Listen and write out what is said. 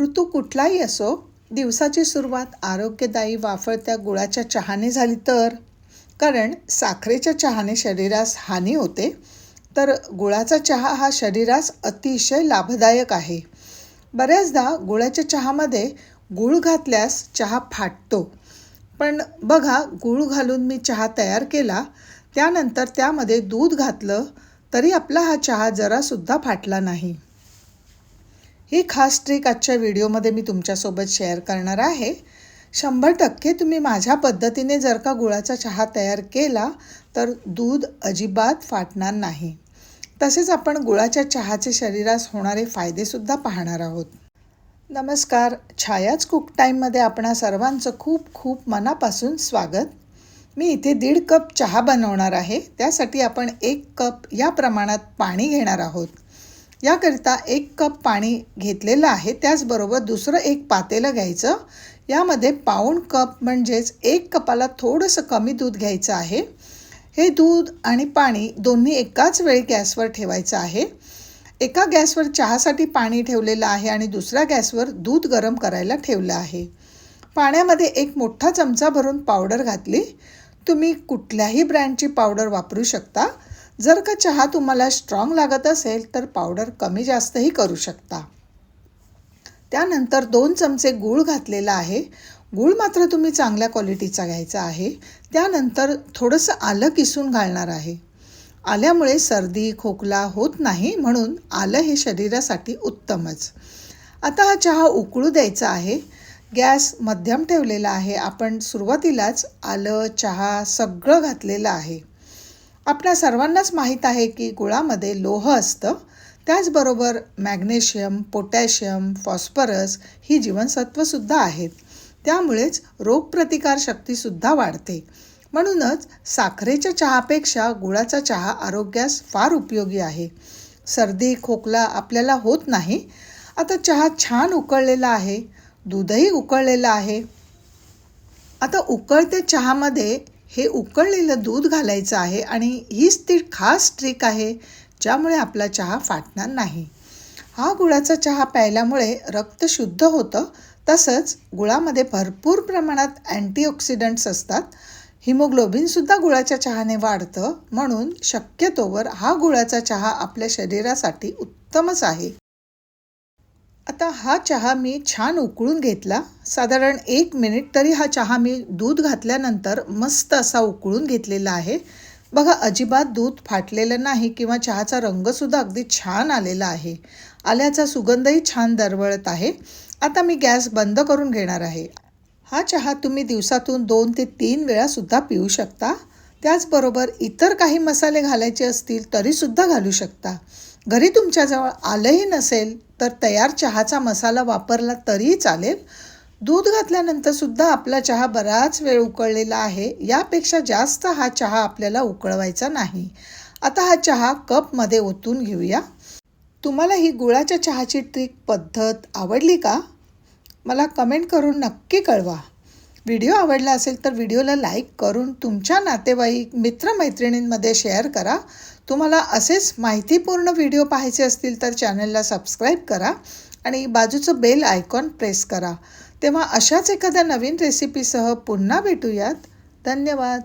ऋतू कुठलाही असो दिवसाची सुरुवात आरोग्यदायी वाफळत्या गुळाच्या चहाने झाली तर. कारण साखरेच्या चहाने शरीरास हानी होते तर गुळाचा चहा हा शरीरास अतिशय लाभदायक आहे. बऱ्याचदा गुळाच्या चहामध्ये गूळ घातल्यास चहा फाटतो. पण बघा गूळ घालून मी चहा तयार केला त्यानंतर त्यामध्ये दूध घातलं तरी आपला हा चहा जरासुद्धा फाटला नाही. ही खास ट्रिक आजच्या व्हिडिओमध्ये मी तुमच्यासोबत शेअर करणार आहे. शंभर टक्के तुम्ही माझ्या पद्धतीने जर का गुळाचा चहा तयार केला तर दूध अजिबात फाटणार नाही. तसेच आपण गुळाच्या चहाचे शरीरास होणारे फायदेसुद्धा पाहणार आहोत. नमस्कार. छायाच कुक टाईममध्ये आपणा सर्वांचं खूप खूप मनापासून स्वागत. मी इथे दीड कप चहा बनवणार आहे. त्यासाठी आपण एक कप या प्रमाणात पाणी घेणार आहोत. याकरिता एक कप पाणी घेतलेलं आहे. त्याचबरोबर दुसरं एक पातेलं घ्यायचं. यामध्ये पाऊण कप म्हणजेच एक कपाला थोडंसं कमी दूध घ्यायचं आहे. हे दूध आणि पाणी दोन्ही एकाच वेळी गॅसवर ठेवायचं आहे. एका गॅसवर चहासाठी पाणी ठेवलेलं आहे आणि दुसऱ्या गॅसवर दूध गरम करायला ठेवलं आहे. पाण्यामध्ये एक मोठा चमचा भरून पावडर घातली. तुम्ही कुठल्याही ब्रँडची पावडर वापरू शकता. जर का चहा तुम्हाला स्ट्रॉंग लागत असेल तर पावडर कमी जास्तही करू शकता. त्यानंतर दोन चमचे गूळ घातलेला आहे. गूळ मात्र तुम्ही चांगल्या क्वालिटीचा घ्यायचा आहे. त्यानंतर थोडंसं आलं किसून घालणार आहे. आल्यामुळे सर्दी खोकला होत नाही म्हणून आलं हे शरीरासाठी उत्तमच. आता हा चहा उकळू द्यायचा आहे. गॅस मध्यम ठेवलेला आहे. आपण सुरुवातीलाच आलं चहा सगळं घातलेलं आहे. आपल्या सर्वांनाच माहीत आहे की गुळामध्ये लोह असतं. त्याचबरोबर मॅग्नेशियम पोटॅशियम फॉस्फरस ही जीवनसत्वसुद्धा आहेत. त्यामुळेच रोगप्रतिकारशक्तीसुद्धा वाढते. म्हणूनच साखरेच्या चहापेक्षा गुळाचा चहा आरोग्यास फार उपयोगी आहे. सर्दी खोकला आपल्याला होत नाही. आता चहा छान उकळलेला आहे. दूधही उकळलेलं आहे. आता उकळते चहामध्ये हे उकळलेलं दूध घालायचं आहे आणि हीच ती खास ट्रिक आहे ज्यामुळे आपला चहा फाटणार नाही. हा गुळाचा चहा प्यायल्यामुळे रक्त शुद्ध होतं तसंच गुळामध्ये भरपूर प्रमाणात अँटीऑक्सिडंट्स असतात. हिमोग्लोबिनसुद्धा गुळाच्या चहाने वाढतं म्हणून शक्यतोवर हा गुळाचा चहा आपल्या शरीरासाठी उत्तमच आहे. आता हा चहा मी छान उकळून घेतला. साधारण एक मिनिट तरी हा चहा मी दूध घातल्यानंतर मस्त असा उकळून घेतलेला आहे. बघा अजिबात दूध फाटलेलं नाही किंवा चहाचा रंगसुद्धा अगदी छान आलेला आहे. आल्याचा सुगंधही छान दरवळत आहे. आता मी गॅस बंद करून घेणार आहे. हा चहा तुम्ही दिवसातून दोन ते तीन वेळासुद्धा पिऊ शकता. त्याचबरोबर इतर काही मसाले घालायचे असतील तरीसुद्धा घालू शकता. घरी तुमच्याजवळ आलंही नसेल तर तयार चहाचा मसाला वापरला तरीही चालेल. दूध घातल्यानंतरसुद्धा आपला चहा बराच वेळ उकळलेला आहे. यापेक्षा जास्त हा चहा आपल्याला उकळवायचा नाही. आता हा चहा कपमध्ये ओतून घेऊया. तुम्हाला ही गुळाच्या चहाची ट्रिक पद्धत आवडली का? मला कमेंट करून नक्की कळवा. व्हिडिओ आवडला असेल तर व्हिडिओला लाईक करून तुमच्या नातेवाईक मित्रमैत्रिणींमध्ये शेअर करा. तुम्हाला असेच माहितीपूर्ण व्हिडिओ पाहायचे असतील तर चॅनलला सबस्क्राईब करा आणि बाजूचं बेल आयकॉन प्रेस करा. तेव्हा अशाच एखाद्या नवीन रेसिपीसह पुन्हा भेटूयात. धन्यवाद.